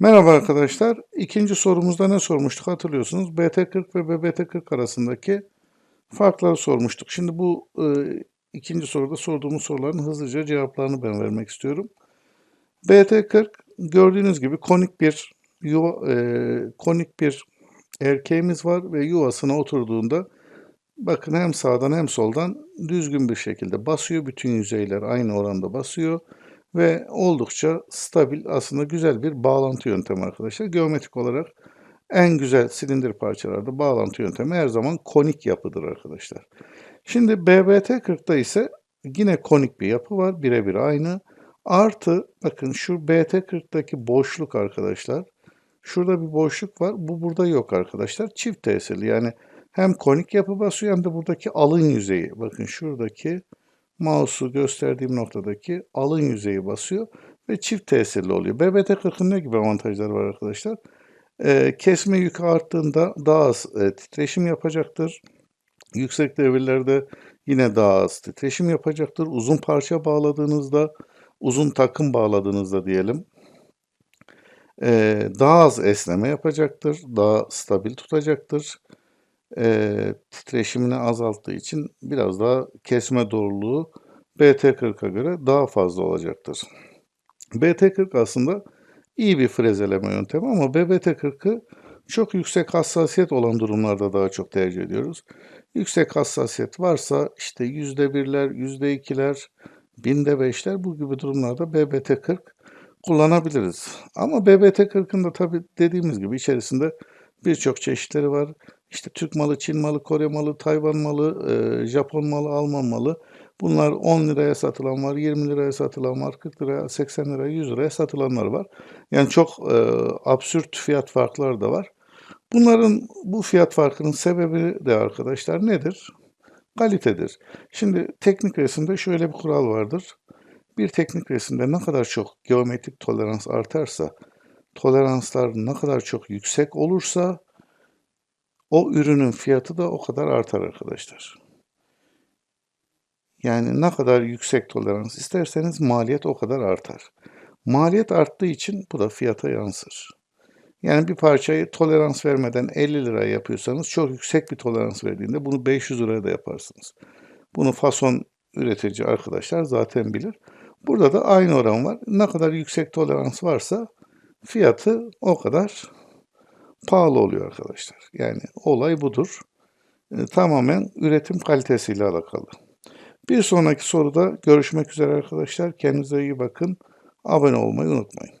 Merhaba arkadaşlar. İkinci sorumuzda ne sormuştuk hatırlıyorsunuz. BT40 ve BBT40 arasındaki farkları sormuştuk. Şimdi bu e, ikinci soruda sorduğumuz soruların hızlıca cevaplarını ben vermek istiyorum. BT40 gördüğünüz gibi konik bir yuva, e, konik bir erkeğimiz var ve yuvasına oturduğunda bakın hem sağdan hem soldan düzgün bir şekilde basıyor. Bütün yüzeyler aynı oranda basıyor ve oldukça stabil aslında güzel bir bağlantı yöntemi arkadaşlar. Geometrik olarak en güzel silindir parçalarda bağlantı yöntemi her zaman konik yapıdır arkadaşlar. Şimdi BBT40'da ise yine konik bir yapı var. Birebir aynı. Artı bakın şu BT40'daki boşluk arkadaşlar. Şurada bir boşluk var. Bu burada yok arkadaşlar. Çift tesirli yani hem konik yapı basıyor hem de buradaki alın yüzeyi. Bakın şuradaki mouse'u gösterdiğim noktadaki alın yüzeyi basıyor ve çift tesirli oluyor. BBT 40'ın ne gibi avantajları var arkadaşlar? Ee, kesme yükü arttığında daha az e, titreşim yapacaktır. Yüksek devirlerde yine daha az titreşim yapacaktır. Uzun parça bağladığınızda, uzun takım bağladığınızda diyelim, e, daha az esneme yapacaktır, daha stabil tutacaktır. E, titreşimini azalttığı için biraz daha kesme doğruluğu BT40'a göre daha fazla olacaktır. BT40 aslında iyi bir frezeleme yöntemi ama BBT40'ı çok yüksek hassasiyet olan durumlarda daha çok tercih ediyoruz. Yüksek hassasiyet varsa işte yüzde birler, yüzde ikiler, binde beşler bu gibi durumlarda BBT40 kullanabiliriz. Ama BBT40'ın da tabii dediğimiz gibi içerisinde birçok çeşitleri var. İşte Türk malı, Çin malı, Kore malı, Tayvan malı, e, Japon malı, Alman malı. Bunlar 10 liraya satılan var, 20 liraya satılan var, 40 liraya, 80 liraya, 100 liraya satılanlar var. Yani çok e, absürt fiyat farkları da var. Bunların bu fiyat farkının sebebi de arkadaşlar nedir? Kalitedir. Şimdi teknik resimde şöyle bir kural vardır. Bir teknik resimde ne kadar çok geometrik tolerans artarsa, toleranslar ne kadar çok yüksek olursa o ürünün fiyatı da o kadar artar arkadaşlar. Yani ne kadar yüksek tolerans isterseniz maliyet o kadar artar. Maliyet arttığı için bu da fiyata yansır. Yani bir parçayı tolerans vermeden 50 liraya yapıyorsanız çok yüksek bir tolerans verdiğinde bunu 500 liraya da yaparsınız. Bunu fason üretici arkadaşlar zaten bilir. Burada da aynı oran var. Ne kadar yüksek tolerans varsa fiyatı o kadar pahalı oluyor arkadaşlar. Yani olay budur. E, tamamen üretim kalitesiyle alakalı. Bir sonraki soruda görüşmek üzere arkadaşlar. Kendinize iyi bakın. Abone olmayı unutmayın.